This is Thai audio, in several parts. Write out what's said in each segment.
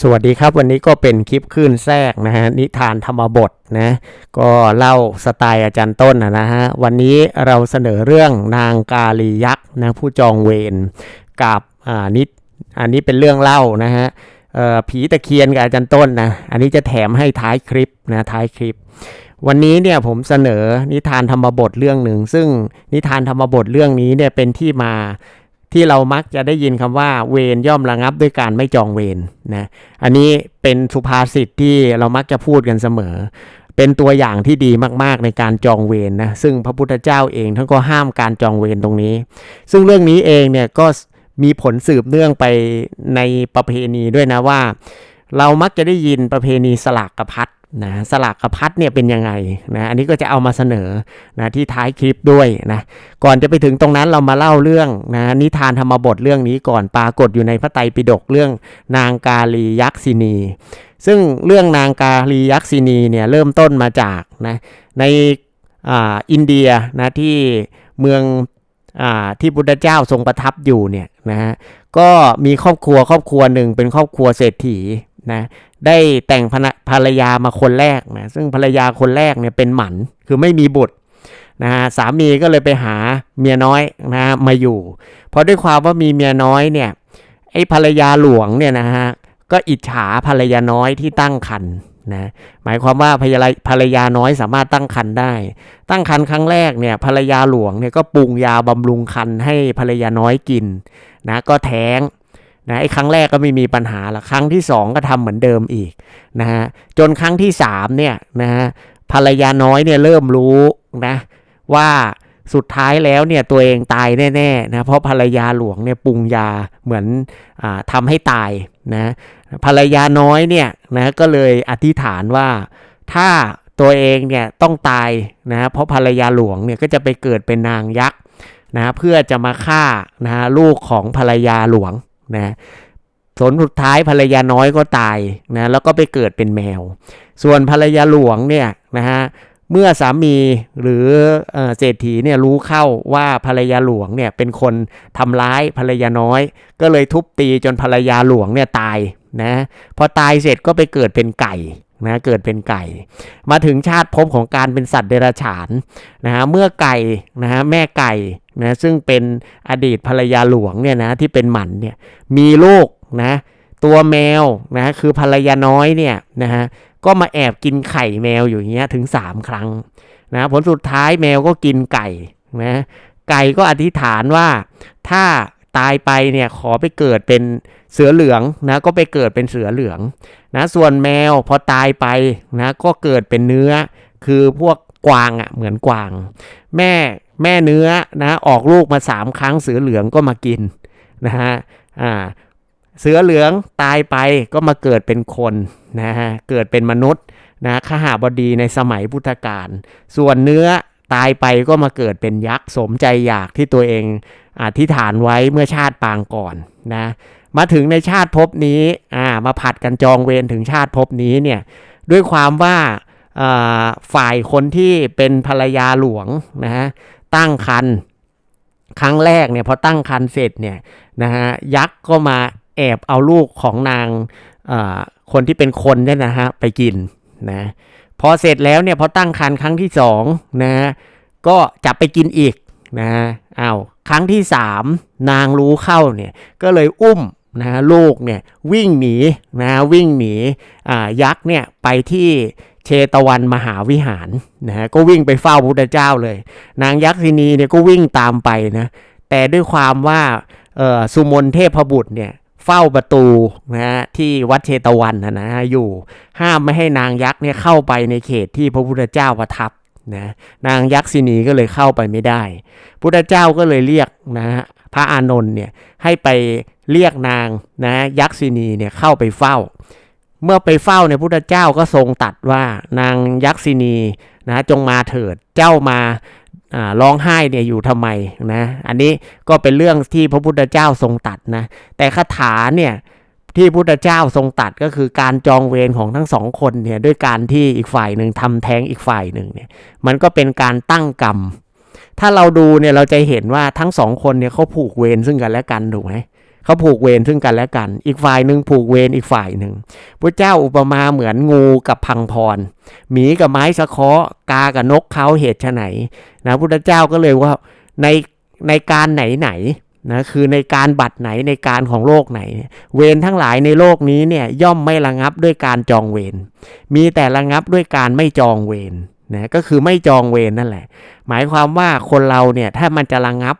สวัสดีครับวันนี้ก็เป็นคลิปคลื่นแทรกนะฮะนิทานธรรมบทนะก็เล่าสไตล์อาจารย์ต้นนะนะฮะวันนี้เราเสนอเรื่องนางกาลียักษ์นะผู้จองเวรกับอ่านิอันนี้เป็นเรื่องเล่านะฮะผีตะเคียนกับอาจารย์ต้นนะอันนี้จะแถมให้ท้ายคลิปนะท้ายคลิป วันนี้เนี่ยผมเสนอนิทานธรรมบทเรื่องหนึ่ง ซึ่งนิทานธรรมบทเรื่องนี้เนี่ยเป็นที่มา ที่เรามักจะได้ยินคำว่าเวรย่อมระงับด้วยการไม่จองเวรนะ อันนี้เป็นสุภาษิตที่เรามักจะพูดกันเสมอ เป็นตัวอย่างที่ดีมาก ๆ ในการจองเวรนะ ซึ่งพระพุทธเจ้าเองท่านก็ห้ามการจองเวรตรงนี้ ซึ่งเรื่องนี้เองเนี่ยก็มีผลสืบเนื่องไปในประเพณีด้วยนะว่า เรามักจะได้ยินประเพณีสลากกระพัด นะสลากกระพัดเนี่ยเป็นยังไงนะอันนี้ก็จะเอามาเสนอนะที่ท้ายคลิปด้วยนะก่อนจะไปถึงตรงนั้นเรามาเล่าเรื่องนะนิทานธรรมบทเรื่องนี้ก่อนปรากฏอยู่ในพระไตรปิฎกเรื่องนางกาลียักษินี ซึ่งเรื่องนางกาลียักษินีเนี่ยเริ่มต้นมาจากนะในอ่าอินเดียนะที่เมืองอ่าที่พุทธเจ้าทรงประทับอยู่เนี่ยนะฮะก็มีครอบครัวครอบครัวหนึ่งเป็นครอบครัวเศรษฐี นะได้แต่งภรรยามาคนแรกนะซึ่งภรรยาคนแรกเนี่ยเป็นหมันคือไม่มีบุตรนะฮะสามีก็เลยไปหาเมียน้อยนะฮะมาอยู่ เพราะด้วยความว่ามีเมียน้อยเนี่ยไอ้ภรรยาหลวงเนี่ยนะฮะก็อิจฉาภรรยาน้อยที่ตั้งครรภ์นะหมายความว่าภรรยาภรรยาน้อยสามารถตั้งครรภ์ได้ ตั้งครรภ์ครั้งแรกเนี่ยภรรยาหลวงเนี่ยก็ปรุงยาบำรุงครรภ์ให้ภรรยาน้อยกินนะก็แท้ง นะไอ้ครั้งแรกก็ไม่มีปัญหาละครั้งที่สองก็ทำเหมือนเดิมอีกนะฮะจนครั้งที่สามเนี่ยนะฮะภรรยาน้อยเนี่ยเริ่มรู้นะว่าสุดท้ายแล้วเนี่ยตัวเองตายแน่ๆนะเพราะภรรยาหลวงเนี่ยปรุงยาเหมือนอาทำให้ตายนะภรรยาน้อยเนี่ยนะก็เลยอธิษฐานว่าถ้าตัวเองเนี่ยต้องตายนะเพราะภรรยาหลวงเนี่ยก็จะไปเกิดเป็นนางยักษ์นะเพื่อจะมาฆ่านะลูกของภรรยาหลวง นะสนสุดท้ายภรรยาน้อยก็ตายนะแล้วก็ไปเกิดเป็นแมว ส่วนภรรยาหลวงเนี่ยนะฮะเมื่อสามีหรือเอ่อเศรษฐีเนี่ยรู้เข้าว่าภรรยาหลวงเนี่ยเป็นคนทำร้ายภรรยาน้อย ก็เลยทุบตีจนภรรยาหลวงเนี่ยตายนะพอตายเสร็จก็ไปเกิดเป็นไก่ นะเกิดเป็นไก่ มาถึงชาติภพของการเป็นสัตว์เดรัจฉานนะฮะเมื่อไก่นะฮะแม่ไก่นะซึ่งเป็นอดีตภรรยาหลวงเนี่ยนะที่เป็นหมันเนี่ยมีลูกนะตัวแมวนะคือภรรยาน้อยเนี่ยนะฮะก็มาแอบกินไข่แมวอยู่อย่างเงี้ยถึง 3 ครั้งนะผลสุดท้ายแมวก็กินไก่นะไก่ก็อธิษฐานว่าถ้าตายไปเนี่ยขอไปเกิดเป็นเสือเหลืองนะก็ไปเกิดเป็นเสือเหลือง นะส่วนแมวพอตายไปนะก็เกิดเป็นเนื้อ คือพวกกวางอะ่ะเหมือนกวาง แม่แม่เนื้อนะออกลูกมาสามครั้งเสือเหลืองก็มากินนะฮะอ่าเสือเหลืองตายไปก็มาเกิดเป็นคนนะฮะเกิดเป็นมนุษย์นะขหาบดีในสมัยพุทธกาลส่วนเนื้อตายไปก็มาเกิดเป็นยักษ์สมใจอยากที่ตัวเองอธิษฐานไว้เมื่อชาติปางก่อนนะ มาถึงในชาติภพนี้อ่ามาผัดกันจองเวรถึงชาติภพนี้เนี่ยด้วยความว่าฝ่ายคนที่เป็นภรรยาหลวงนะฮะตั้งคันครั้งแรกเนี่ยพอตั้งคันเสร็จเนี่ยนะฮะยักษ์ก็มาแอบเอาลูกของนางคนที่เป็นคนเนี่ยนะฮะไปกินนะพอเสร็จแล้วเนี่ยพอตั้งคันครั้งที่สองนะฮะก็จับไปกินอีกนะฮะอ้าวครั้งที่สามนางรู้เข้าเนี่ยก็เลยอุ้ม นะฮะลูกเนี่ยวิ่งหนีนะวิ่งหนียักษ์เนี่ยไปที่เชตวันมหาวิหารนะฮะก็วิ่งไปเฝ้าพระพุทธเจ้าเลย นางยักษินีเนี่ยก็วิ่งตามไปนะแต่ด้วยความว่าสุมนเทพบุตรเนี่ยเฝ้าประตูนะฮะที่วัดเชตวันนะนะฮะอยู่ห้ามไม่ให้นางยักษ์เนี่ยเข้าไปในเขตที่พระพุทธเจ้าประทับนะนางยักษินีก็เลยเข้าไปไม่ได้ พุทธเจ้าก็เลยเรียกนะฮะพระอานนท์เนี่ยให้ไป เรียกนางนะยักษินีเนี่ยเข้าไปเฝ้า เมื่อไปเฝ้าเนี่ยพุทธเจ้าก็ทรงตัดว่านางยักษินีนะจงมาเถิดเจ้ามาร้องไห้เนี่ยอยู่ทำไมนะอันนี้ก็เป็นเรื่องที่พระพุทธเจ้าทรงตัดนะแต่คาถาเนี่ยที่พุทธเจ้าทรงตัดก็คือการจองเวรของทั้งสองคนเนี่ยด้วยการที่อีกฝ่ายหนึ่งทำแท้งอีกฝ่ายหนึ่งเนี่ยมันก็เป็นการตั้งกรรม ถ้าเราดูเนี่ยเราจะเห็นว่าทั้งสองคนเนี่ยเขาผูกเวรซึ่งกันและกันถูกไหม เขาผูกเวรซึ่งกันและกัน อีกฝ่ายหนึ่งผูกเวรอีกฝ่ายหนึ่งพระเจ้าอุปมาเหมือนงูกับพังพรหมีกับไม้สะเคาะกากับนกเขาเหตุไฉนนะพุทธเจ้าก็เลยว่าในในการไหนไหนนะคือในการบัตรไหนในการของโลกไหน เวรทั้งหลายในโลกนี้เนี่ยย่อมไม่ระงับด้วยการจองเวรมีแต่ระงับด้วยการไม่จองเวร นะก็คือไม่จองเวรนั่นแหละ หมายความว่าคนเราเนี่ยถ้ามันจะระงับ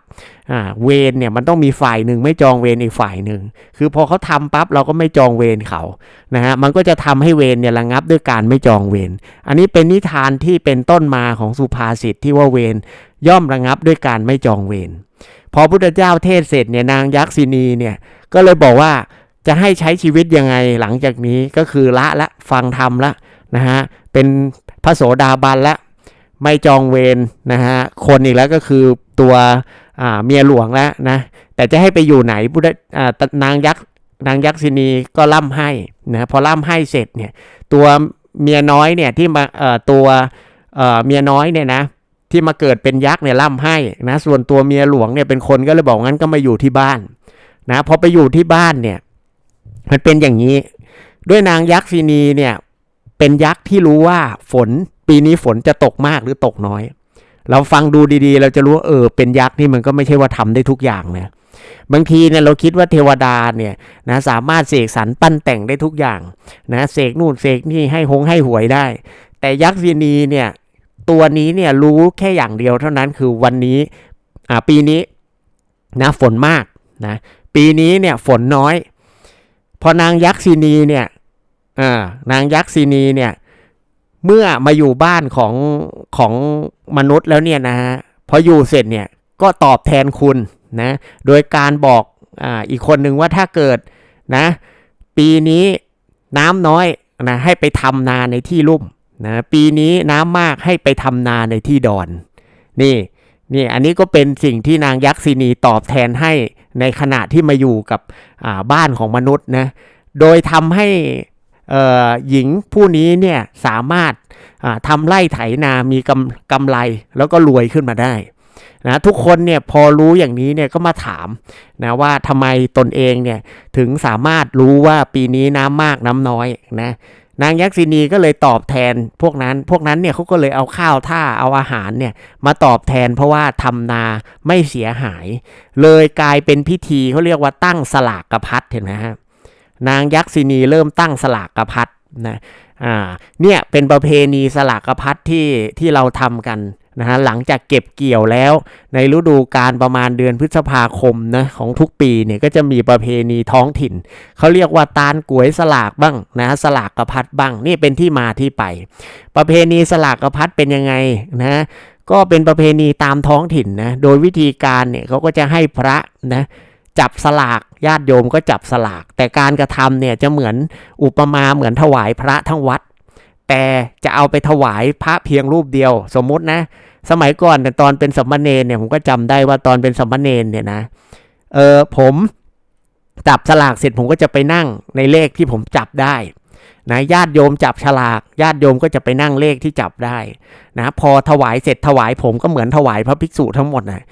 เวรเนี่ยมันต้องมีฝ่ายหนึ่งไม่จองเวรอีกฝ่ายหนึ่งคือพอเขาทำปั๊บเราก็ไม่จองเวรเขานะฮะมันก็จะทำให้เวรเนี่ยระงับด้วยการไม่จองเวรอันนี้เป็นนิทานที่เป็นต้นมาของสุภาษิตที่ว่าเวรย่อมระงับด้วยการไม่จองเวรพอพุทธเจ้าเทศเสร็จเนี่ยนางยักษินีเนี่ยก็เลยบอกว่าจะให้ใช้ชีวิตยังไงหลังจากนี้ก็คือละละฟังธรรมละนะฮะเป็น พระโสดาบันละไม่จองเวรนะฮะคนอีกแล้วก็คือตัวเมียหลวงแล้วนะแต่จะให้ไปอยู่ไหนพุทธนางยักษ์นางยักษินีก็ล่ำให้นะพอล่ำให้เสร็จเนี่ยตัวเมียน้อยเนี่ยที่มาตัวเมียน้อยเนี่ยนะที่มาเกิดเป็นยักษ์เนี่ยล่ำให้นะส่วนตัวเมียหลวงเนี่ยเป็นคนก็เลยบอกงั้นก็มาอยู่ที่บ้านนะพอไปอยู่ที่บ้านเนี่ยมันเป็นอย่างนี้ ด้วยนางยักษินีเนี่ย เป็นยักษ์ที่รู้ว่าฝนปีนี้ฝนจะตกมากหรือตกน้อย เราฟังดูดีๆ เราจะรู้ว่าเออเป็นยักษ์นี่มันก็ไม่ใช่ว่าทำได้ทุกอย่างนะบางทีเนี่ยเราคิดว่าเทวดาเนี่ยนะสามารถเสกสรรปั้นแต่งได้ทุกอย่างนะเสกนู่นเสกนี่ให้หงให้หวยได้ แต่ยักษ์ซีนีเนี่ยตัวนี้เนี่ยรู้แค่อย่างเดียวเท่านั้นคือวันนี้อ่าปีนี้นะฝนมากนะปีนี้เนี่ยฝนน้อย พอนางยักษ์ซีนีเนี่ย นางยักษ์ซีนีเนี่ย เมื่อมาอยู่บ้านของของมนุษย์แล้วเนี่ยนะฮะพออยู่เสร็จเนี่ยก็ตอบแทนคุณนะโดยการบอกอ่าอีกคนหนึ่งว่าถ้าเกิดนะ ปีนี้น้ำน้อยนะให้ไปทำนาในที่ลุ่มนะปีนี้น้ำมากให้ไปทำนาในที่ดอน นี่นี่อันนี้ก็เป็นสิ่งที่นางยักษินีตอบแทนให้ในขณะที่มาอยู่กับอ่าบ้านของมนุษย์นะโดยทำให้ หญิงผู้นี้เนี่ยสามารถาทำไร่ไถนามีกำกำไรแล้วก็รวยขึ้นมาได้นะทุกคนเนี่ยพอรู้อย่างนี้เนี่ยก็มาถามนะว่าทำไมตนเองเนี่ยถึงสามารถรู้ว่าปีนี้น้ำมากน้ำน้อยนะนางยักษินีก็เลยตอบแทนพวกนั้น พวกนั้นเนี่ยเขาก็เลยเอาข้าวท่าเอาอาหารเนี่ยมาตอบแทนเพราะว่าทำนาไม่เสียหาย เลยกลายเป็นพิธีเขาเรียกว่าตั้งสลากกระพัดเห็นไหมฮะ นางยักษินีเริ่มตั้งสลากกระพัดนะอ่าเนี่ยเป็นประเพณีสลากกระพัดที่ที่เราทำกันนะฮะหลังจากเก็บเกี่ยวแล้ว ในฤดูกาลประมาณเดือนพฤษภาคมนะของทุกปีเนี่ยก็จะมีประเพณีท้องถิ่น เขาเรียกว่าตาลกวยสลากบ้างนะสลากกระพัดบ้างนี่เป็นที่มาที่ไป ประเพณีสลากกระพัดเป็นยังไงนะก็เป็นประเพณีตามท้องถิ่นนะโดยวิธีการเนี่ยเขาก็จะให้พระนะ จับสลากญาติโยมก็จับสลาก แต่การกระทำเนี่ยจะเหมือนอุปมาเหมือนถวายพระทั้งวัด แต่จะเอาไปถวายพระเพียงรูปเดียว สมมุตินะ สมัยก่อนแต่ตอนเป็นสมณเณรเนี่ยผมก็จำได้ว่าตอนเป็นสมณเณรเนี่ยนะเออผมจับสลากเสร็จผมก็จะไปนั่งในเลขที่ผมจับได้นะญาติโยมจับฉลาก ญาติโยมก็จะไปนั่งเลขที่จับได้นะพอถวายเสร็จถวายผมก็เหมือนถวายพระภิกษุทั้งหมดนะ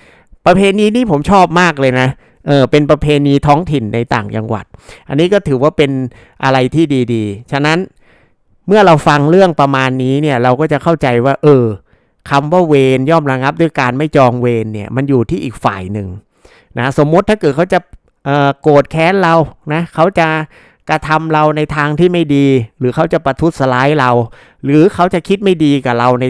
ประเพณีนี้ผมชอบมากเลยนะ เออเป็นประเพณีท้องถิ่นในต่างจังหวัด อันนี้ก็ถือว่าเป็นอะไรที่ดีๆ ฉะนั้นเมื่อเราฟังเรื่องประมาณนี้เนี่ยเราก็จะเข้าใจว่า เออคำว่าเวรย่อมระงับด้วยการไม่จองเวรเนี่ยมันอยู่ที่อีกฝ่ายหนึ่งนะสมมติถ้าเกิดเขาจะโกรธแค้นเรานะเขาจะกระทำเราในทางที่ไม่ดี หรือเขาจะประทุษร้ายเรา หรือเขาจะคิดไม่ดีกับเราใน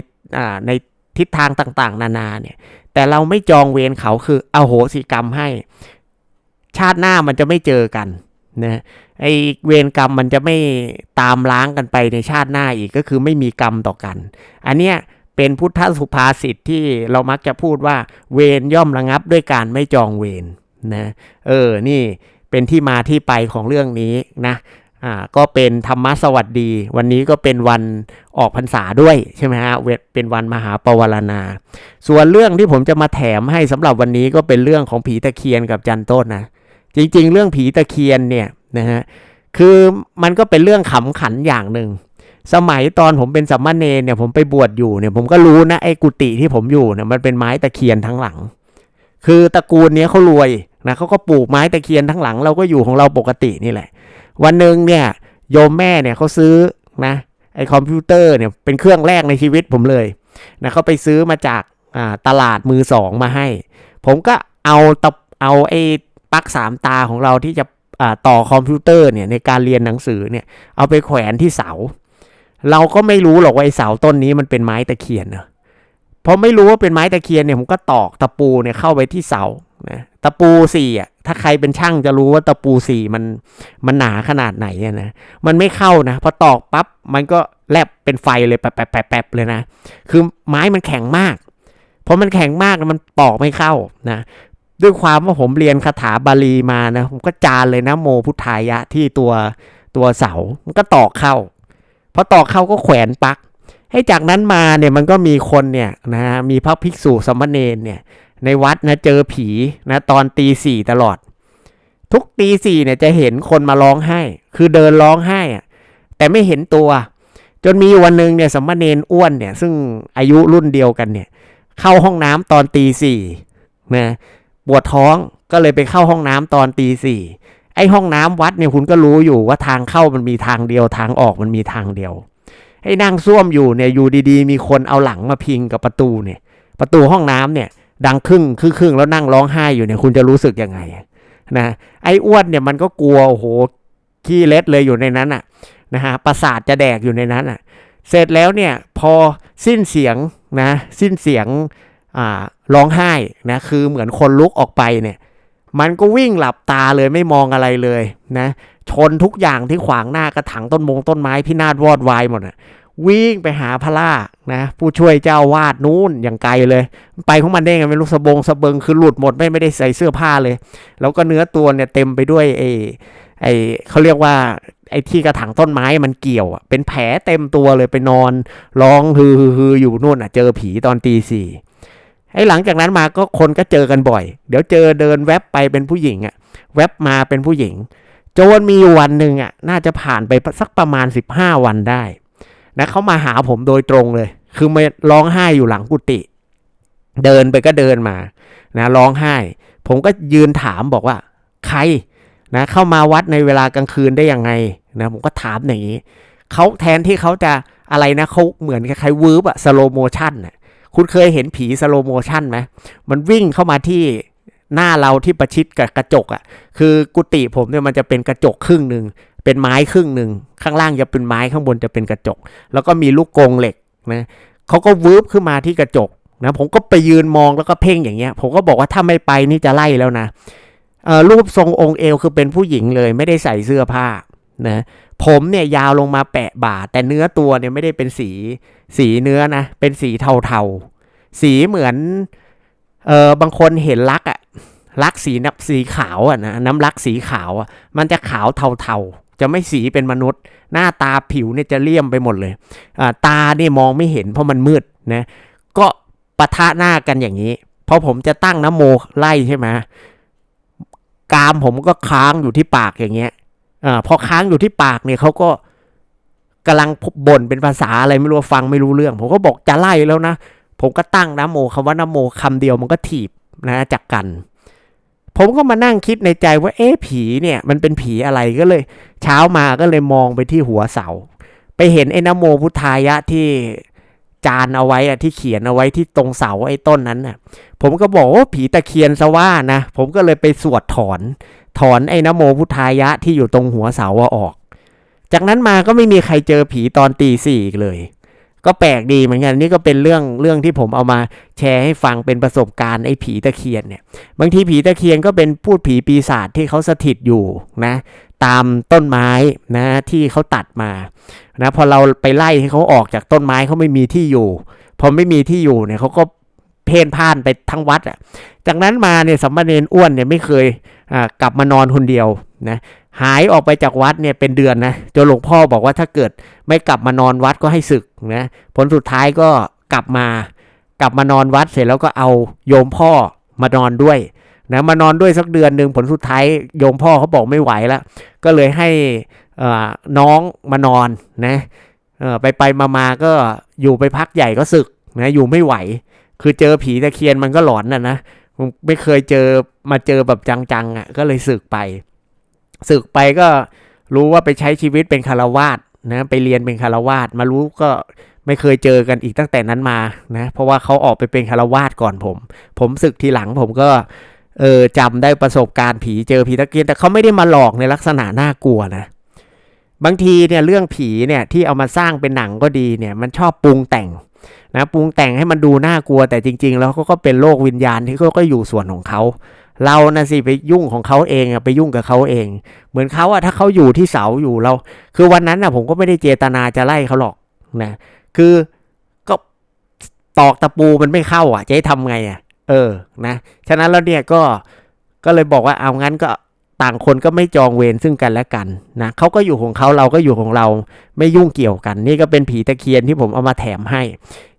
ในทิศทางต่างๆ นานาเนี่ยแต่เราไม่จองเวรเขาคือเอาโหสิกรรมให้ ชาติหน้ามันจะไม่เจอกันนะไอเวรกรรมมันจะไม่ตามล้างกันไปในชาติหน้าอีกก็คือไม่มีกรรมต่อกัน อันเนี้ยเป็นพุทธสุภาษิตที่เรามักจะพูดว่าเวรย่อมระงับด้วยการไม่จองเวรนะเออนี่เป็นที่มาที่ไปของเรื่องนี้นะอ่าก็เป็นธรรมะสวัสดี วันนี้ก็เป็นวันออกพรรษาด้วยใช่ไหมฮะเวเป็นวันมหาปวารณา ส่วนเรื่องที่ผมจะมาแถมให้สำหรับวันนี้ก็เป็นเรื่องของผีตะเคียนกับจันโต้นนะ จริง ๆ เรื่องผีตะเคียนเนี่ยนะฮะคือมันก็เป็นเรื่องขำขันอย่างหนึ่งสมัยตอนผมเป็นสัมมาเนเนี่ยผมไปบวชอยู่เนี่ยผมก็รู้นะไอ้กุฏิที่ผมอยู่เนี่ยมันเป็นไม้ตะเคียนทั้งหลัง คือตระกูลเนี้ยเขารวยนะเขาก็ปลูกไม้ตะเคียนทั้งหลัง เราก็อยู่ของเราปกตินี่แหละ วันหนึ่งเนี่ยโยมแม่เนี่ยเขาซื้อนะไอคอมพิวเตอร์เนี่ยเป็นเครื่องแรกในชีวิตผมเลยนะเขาไปซื้อมาจากตลาดมือสองมาให้ ผมก็เอาตะเอาไอ ลั๊กสามตาของเราที่จะต่อคอมพิวเตอร์เนี่ยในการเรียนหนังสือเนี่ยเอาไปแขวนที่เสา เราก็ไม่รู้หรอกว่าไอ้เสาต้นนี้มันเป็นไม้ตะเคียนเนอะพอไม่รู้ว่าเป็นไม้ตะเคียนเนี่ยผมก็ตอกตะปูเนี่ยเข้าไปที่เสานะตะปูสี่อะถ้าใครเป็นช่างจะรู้ว่าตะปูสี่มันมันหนาขนาดไหนอะนะมันไม่เข้านะพอตอกปั๊บมันก็แลบเป็นไฟเลยแป๊บแป๊บแป๊บแป๊บเลยนะ คือไม้มันแข็งมากพอมันแข็งมากมันตอกไม่เข้านะ ด้วยความว่าผมเรียนคาถาบาลีมานะ ผมก็จานเลยนะโมพุทธายะที่ตัวตัวเสา มันก็ตอกเข้าพอตอกเข้าก็แขวนปัก ให้จากนั้นมาเนี่ยมันก็มีคนเนี่ยนะฮะมีพระภิกษุสามเณรเนี่ย ในวัดนะเจอผีนะตอนตีสี่ตลอด ทุกตีสี่เนี่ยจะเห็นคนมาร้องไห้ คือเดินร้องไห้อะแต่ไม่เห็นตัว จนมีวันหนึ่งเนี่ยสามเณรอ้วนเนี่ย ซึ่งอายุรุ่นเดียวกันเนี่ย เข้าห้องน้ำตอนตีสี่นะ ปวดท้องก็เลยไปเข้าห้องน้ำตอนตีสี่ไอห้องน้ำวัดเนี่ยคุณก็รู้อยู่ว่าทางเข้ามันมีทางเดียวทางออกมันมีทางเดียวให้นั่งซ่วมอยู่เนี่ยอยู่ดีๆ มีคนเอาหลังมาพิงกับประตูเนี่ย ประตูห้องน้ำเนี่ย ดังครึ่งครึ่งครึ่งแล้วนั่งร้องไห้อยู่เนี่ยคุณจะรู้สึกยังไงนะไอ้อ้วนเนี่ยมันก็กลัวโอ้โหขี้เล็ดเลยอยู่ในนั้นอะนะฮะประสาทจะแดกอยู่ในนั้นอะ เสร็จแล้วเนี่ยพอสิ้นเสียงนะสิ้นเสียงอ่า ร้องไห้นะคือเหมือนคนลุกออกไปเนี่ยมันก็วิ่งหลับตาเลยไม่มองอะไรเลยนะชนทุกอย่างที่ขวางหน้ากระถางต้นมงต้นไม้พินาศวอดวายหมดอะวิ่งไปหาพระล่านะผู้ช่วยเจ้าวาดนู้นอย่างไกลเลย ไปของมันได้ไงไม่รู้สบงสะเบิงคือหลุดหมดไม่ไม่ได้ใส่เสื้อผ้าเลย แล้วก็เนื้อตัวเนี่ยเต็มไปด้วยไอ้ไอ้เขาเรียกว่าไอ้ที่กระถางต้นไม้มันเกี่ยวอะเป็นแผลเต็มตัวเลยไปนอนร้องฮือฮืออยู่นู่นอะเจอผีตอนตีสี่ ไอ้หลังจากนั้นมาก็คนก็เจอกันบ่อย เดี๋ยวเจอเดินแวบไปเป็นผู้หญิงอะ แวบมาเป็นผู้หญิง โจนมีวันหนึ่งอะ น่าจะผ่านไปสักประมาณ 15 วันได้ นะเขามาหาผมโดยตรงเลย คือมาร้องไห้อยู่หลังกุฏิเดินไปก็เดินมา นะร้องไห้ ผมก็ยืนถามบอกว่า ใคร นะ เข้ามาวัดในเวลากลางคืนได้ยังไง นะ ผมก็ถามอย่างนี้เขาแทนที่เขาจะอะไรนะเขาเหมือนคล้ายๆวืบอะสโลโมชันน่ะ คุณเคยเห็นผีสโลโมชันไหมมันวิ่งเข้ามาที่หน้าเราที่ประชิดกับกระจกอะคือกุฏิผมเนี่ยมันจะเป็นกระจกครึ่งหนึ่งเป็นไม้ครึ่งหนึ่งข้างล่างจะเป็นไม้ข้างบนจะเป็นกระจก แล้วก็มีลูกกรงเหล็กนะเขาก็วืบขึ้นมาที่กระจกนะผมก็ไปยืนมองแล้วก็เพ่งอย่างเงี้ย ผมก็บอกว่าถ้าไม่ไปนี่จะไล่แล้วนะรูปทรงองค์เอวคือเป็นผู้หญิงเลย ไม่ได้ใส่เสื้อผ้านะ ผมเนี่ยยาวลงมาแปะบ่า แต่เนื้อตัวเนี่ยไม่ได้เป็นสี สีเนื้อนะ เป็นสีเทาๆ สีเหมือน เออบางคนเห็นลักอะลักสีนับสีขาวอะนะน้ำลักสีขาวอะมันจะขาวเทาๆ จะไม่สีเป็นมนุษย์ หน้าตาผิวเนี่ยจะเลี่ยมไปหมดเลยตาเนี่ยมองไม่เห็นเพราะมันมืดนะ ก็ปะทะหน้ากันอย่างนี้พอผมจะตั้งน้ำโมไล่ใช่ไหมกามผมก็ค้างอยู่ที่ปากอย่างเงี้ย อพอค้างอยู่ที่ปากเนี่ยเขาก็กำลังบ่นเป็นภาษาอะไรไม่รู้ฟังไม่รู้เรื่อง ผมก็บอกจะไล่แล้วนะ ผมก็ตั้งน้ำโมคำว่านโมคำเดียวมันก็ถีบนะจากกัน ผมก็มานั่งคิดในใจว่าเอ๊ะผีเนี่ยมันเป็นผีอะไรก็เลย เช้ามาก็เลยมองไปที่หัวเสา ไปเห็นไอ้นโมพุทธายะที่จานเอาไว้อะที่เขียนเอาไว้ที่ตรงเสาไอ้ต้นนั้นน่ะ ผมก็บอกว่าผีตะเคียนซะว่านะ ผมก็เลยไปสวดถอน ถอนไอ้นโมพุทธายะที่อยู่ตรงหัวเสาอออก จากนั้นมาก็ไม่มีใครเจอผีตอนตีสี่อีกเลย ก็แปลกดีเหมือนกันนี่ก็เป็นเรื่องเรื่องที่ผมเอามาแชร์ให้ฟังเป็นประสบการณ์ไอ้ผีตะเคียนเนี่ย บางทีผีตะเคียนก็เป็นพูดผีปีศาจที่เขาสถิตอยู่นะตามต้นไม้นะที่เขาตัดมานะพอเราไปไล่ให้เขาออกจากต้นไม้เขาไม่มีที่อยู่พอไม่มีที่อยู่เนี่ยเขาก็ เพ่นพ่านไปทั้งวัดอะ จากนั้นมาเนี่ยสัมมาเนรอ้วนเนี่ยไม่เคยกลับมานอนคนเดียวนะหายออกไปจากวัดเนี่ยเป็นเดือนนะจนหลวงพ่อบอกว่าถ้าเกิดไม่กลับมานอนวัดก็ให้ศึกนะผลสุดท้ายก็กลับมากลับมานอนวัดเสร็จแล้วก็เอาโยมพ่อมานอนด้วยนะมานอนด้วยสักเดือนหนึ่งผลสุดท้ายโยมพ่อเขาบอกไม่ไหวแล้ว ก็เลยให้น้องมานอนนะไปไปมามาก็อยู่ไปพักใหญ่ก็สึกนะอยู่ไม่ไหว คือเจอผีตะเคียนมันก็หลอนน่ะนะไม่เคยเจอมาเจอแบบจังๆอะ ก็เลยสึกไปสึกไปก็รู้ว่าไปใช้ชีวิตเป็นคารวาสนะไปเรียนเป็นคารวาสมารู้ก็ไม่เคยเจอกันอีกตั้งแต่นั้นมานะเพราะว่าเขาออกไปเป็นคารวาสก่อนผม ผมศึกทีหลังผมก็เออจำได้ประสบการณ์ผีเจอผีตะเกียนแต่เขาไม่ได้มาหลอกในลักษณะน่ากลัวนะ บางทีเนี่ยเรื่องผีเนี่ยที่เอามาสร้างเป็นหนังก็ดีเนี่ย มันชอบปรุงแต่ง นะปรุงแต่งให้มันดูน่ากลัวแต่จริง ๆ แล้วเขาก็เป็นโลกวิญญาณที่เขาก็อยู่ส่วนของเขาเรานะสิไปยุ่งของเขาเองอะไปยุ่งกับเขาเอง เหมือนเขาอะถ้าเขาอยู่ที่เสาอยู่เรา คือวันนั้นอะผมก็ไม่ได้เจตนาจะไล่เขาหรอกนะคือก็ตอกตะปูมันไม่เข้าอะจะให้ทำไงอะเออนะฉะนั้นแล้วเนี่ยก็ก็เลยบอกว่าเอางั้นก็ ต่างคนก็ไม่จองเวรซึ่งกันและกันนะเขาก็อยู่ของเขาเราก็อยู่ของเราไม่ยุ่งเกี่ยวกัน นี่ก็เป็นผีตะเคียนที่ผมเอามาแถมให้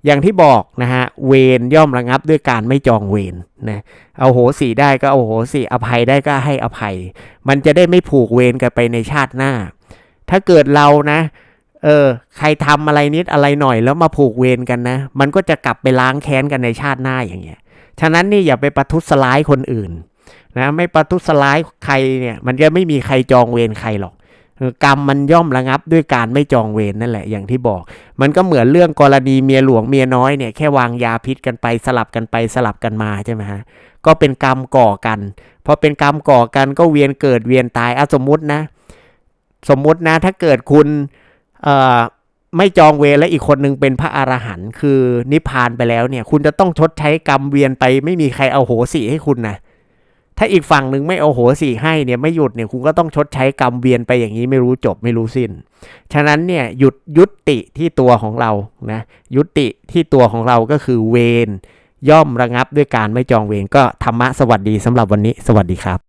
อย่างที่บอกนะฮะเวรย่อมระงับด้วยการไม่จองเวรนะเอาโหสีได้ก็เอาโหสีอภัยได้ก็ให้อภัย มันจะได้ไม่ผูกเวรกันไปในชาติหน้า ถ้าเกิดเรานะเออใครทำอะไรนิดอะไรหน่อยแล้วมาผูกเวรกันนะ มันก็จะกลับไปล้างแค้นกันในชาติหน้าอย่างเงี้ยฉะนั้นนี่อย่าไปประทุษร้ายคนอื่น นะไม่ประทุษร้ายใครเนี่ยมันจะไม่มีใครจองเวรใครหรอกกรรมมันย่อมระงับด้วยการไม่จองเวรนั่นแหละอย่างที่บอก มันก็เหมือนเรื่องกรณีเมียหลวงเมียน้อยเนี่ยแค่วางยาพิษกันไปสลับกันไปสลับกันมาใช่ไหมฮะก็เป็นกรรมก่อกันพอเป็นกรรมก่อกันก็เวียนเกิดเวียนตายอะสมมุตินะ สมมุตินะถ้าเกิดคุณเอ่อไม่จองเวรและอีกคนนึงเป็นพระอรหันต์คือนิพพานไปแล้วเนี่ย คุณจะต้องชดใช้กรรมเวียนไป ไม่มีใครเอาโหสิให้คุณนะ ถ้าอีกฝั่งหนึ่งไม่เอาโหสิให้เนี่ยไม่หยุดเนี่ยคุณก็ต้องชดใช้กรรมเวียนไปอย่างนี้ไม่รู้จบไม่รู้สิ้น ฉะนั้นเนี่ยหยุดยุติที่ตัวของเรานะยุติที่ตัวของเราก็คือเวรย่อมระงับด้วยการไม่จองเวรก็ธรรมะสวัสดีสำหรับวันนี้ สวัสดีครับ